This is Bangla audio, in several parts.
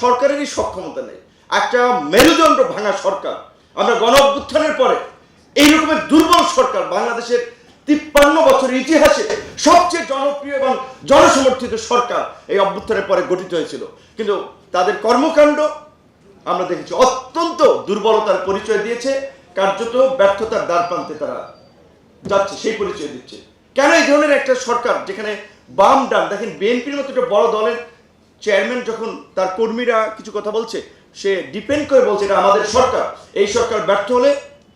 সরকারেরই সক্ষমতা নেই। একটা মেরুদণ্ড ভাঙা সরকার, আমরা গণ অভ্যুত্থানের পরে এই রকমের দুর্বল সরকার বাংলাদেশের তিপ্পান্ন বছরের ইতিহাসে সবচেয়ে জনপ্রিয় এবং জনসমর্থিত সরকার এই অভ্যুত্থানের পরে গঠিত হয়েছিল। কিন্তু তাদের কর্মকাণ্ড, আমরা দেখেছি, অত্যন্ত দুর্বলতার পরিচয় দিয়েছে, কার্যত ব্যর্থতার দ্বার প্রান্তে তারা যাচ্ছে, সেই পরিচয় দিচ্ছে। কেন এই ধরনের একটা সরকার, যেখানে বাম ডান, দেখেন বিএনপির মতো একটা বড় দলের চেয়ারম্যান যখন তার কর্মীরা কিছু কথা বলছে, সে ডিপেন্ড করে বলছে এটা আমাদের সরকার। এই সরকার ব্যর্থ হলে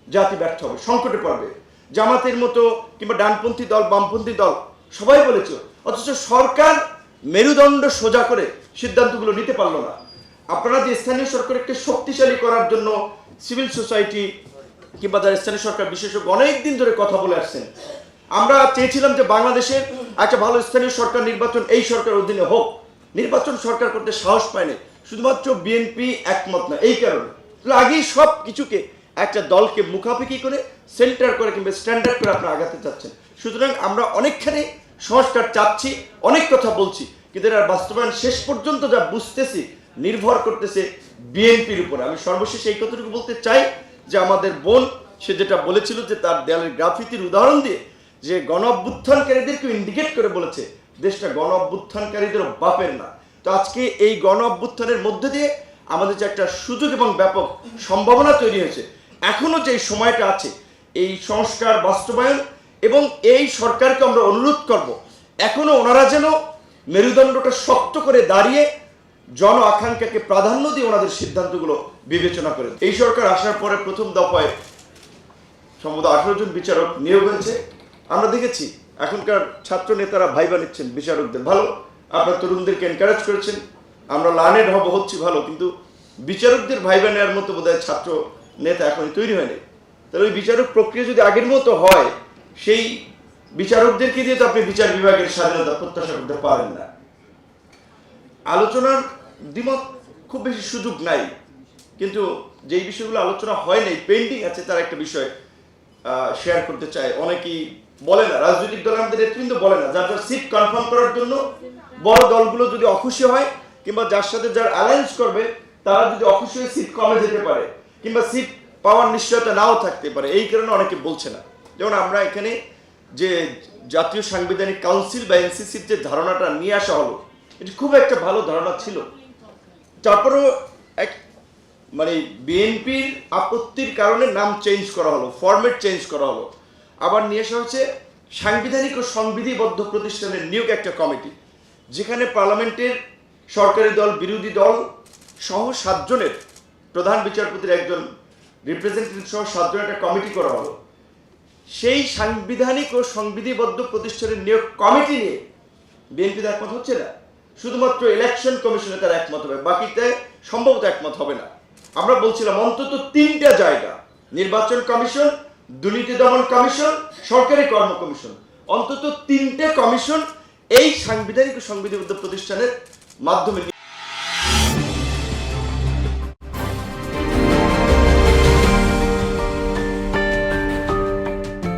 জাতি ব্যর্থ হবে, সংকটে পড়বে। জামাতের মতো কিংবা ডানপন্থী দল, বামপন্থী দল, সবাই বলেছে, অথচ সরকার মেরুদণ্ড সোজা করে সিদ্ধান্তগুলো নিতে পারল না। আপনারা যে স্থানীয় সরকারকে শক্তিশালী করার জন্য সিভিল সোসাইটি কিংবা যারা স্থানীয় সরকার বিশেষজ্ঞ অনেক দিন ধরে কথা বলে আসছেন, আমরা চেয়েছিলাম যে বাংলাদেশের একটা ভালো স্থানীয় সরকার নির্বাচন এই সরকার অধীনে হোক। নির্বাচন সরকার করতে সাহস পায়নি শুধুমাত্র বিএনপি একমত না, এই কারণে। আগেই সব কিছুকে একটা দলকে মুখাপেক্ষি করে সেন্টার করে কিংবা স্ট্যান্ডার্ড করে আপনারা আগাতে চাচ্ছেন। সুতরাং আমরা অনেকখানি সংস্কার চাচ্ছি, অনেক কথা বলছি, কিন্তু এর বাস্তবায়ন শেষ পর্যন্ত যা বুঝতেছি, নির্ভর করতেছে বিএনপির উপরে। আমি সর্বশেষ এই কথাটুকু বলতে চাই যে আমাদের বোন, সে যেটা বলেছিল যে তার দেয়ালের গ্রাফিতির উদাহরণ দিয়ে যে গণ ইন্ডিকেট করে বলেছে দেশটা গণ অভ্যুত্থানকারীদের বাপের না। তো আজকে এই গণ অভ্যুত্থানের মধ্যে দিয়ে আমাদের যে একটা সুযোগ এবং ব্যাপক সম্ভাবনা তৈরি হয়েছে, এখনও যে সময়টা আছে, এই সংস্কার বাস্তবায়ন এবং এই সরকারকে আমরা অনুরোধ করব, এখনও ওনারা যেন মেরুদণ্ডটা শক্ত করে দাঁড়িয়ে জন আকাঙ্ক্ষাকে প্রাধান্য দিয়ে ওনাদের সিদ্ধান্তগুলো বিবেচনা করে এই সরকার আসার পরে প্রথম দফায় সম্ভবত আঠারো জন বিচারক নিয়োগ হয়েছে। আমরা দেখেছি এখনকার ছাত্র নেতারা ভাইবা নিচ্ছেন বিচারকদের। ভালো, আপনার তরুণদেরকে এনকারেজ করেছেন। আমরা লার্নেড হব, হচ্ছি ভালো, কিন্তু বিচারকদের ভাইবা নেওয়ার মতো বোধহয় ছাত্র নেতা এখনই তৈরি হয়নি তাহলে ওই বিচারক প্রক্রিয়া যদি আগের মতো হয়, সেই বিচারকদেরকে দিয়ে তো আপনি বিচার বিভাগের স্বাধীনতা প্রত্যাশা করতে পারেন না। আলোচনার দ্বিমত খুব বেশি সুযোগ নাই। কিন্তু যেই বিষয়গুলো আলোচনা হয় নাই পেন্ডিং আছে তার একটা বিষয়। শেয়ার করতে চাই অনেকেই বলে না, রাজনৈতিক দল আমাদের নেতৃবৃন্দ বলে না। যার যার সিট কনফার্ম করার জন্য বড় দলগুলো যদি অখুশি হয়, কিংবা যার সাথে যার অ্যালায়েন্স করবে, তারা যদি অখুশি হয়ে সিট কমে যেতে পারে, কিংবা সিট পাওয়ার নিশ্চয়তা নাও থাকতে পারে, এই কারণে অনেকে বলছে না। যেমন আমরা এখানে যে জাতীয় সাংবিধানিক কাউন্সিল বা এনসিসির যে ধারণাটা নিয়ে আসা হলো, এটি খুব একটা ভালো ধারণা ছিল। তারপরেও এক মানে বিএনপির আপত্তির কারণে নাম চেঞ্জ করা হলো ফরম্যাট চেঞ্জ করা হলো। আবার নিয়ে আসা হচ্ছে সাংবিধানিক ও সংবিধিবদ্ধ প্রতিষ্ঠানের নিয়োগ একটা কমিটি যেখানে পার্লামেন্টের সরকারি দল, বিরোধী দল সহ সাতজনের প্রধান বিচারপতির একজন রিপ্রেজেন্টেটিভ সহ সাতজনের একটা কমিটি করা হলো। সেই সাংবিধানিক ও সংবিধিবদ্ধ প্রতিষ্ঠানের নিয়োগ কমিটি নিয়ে বিএনপির একমত হচ্ছে না। শুধুমাত্র ইলেকশন কমিশনে তার একমত হবে বাকিতে সম্ভবত একমত হবে না। আমরা বলছিলাম অন্তত তিনটা জায়গা। নির্বাচন কমিশন, দুর্নীতি দমন কমিশন, সরকারি কর্ম কমিশন। অন্তত তিনটে কমিশন এই সাংবিধানিক সংবিধিবদ্ধ প্রতিষ্ঠানের মাধ্যমে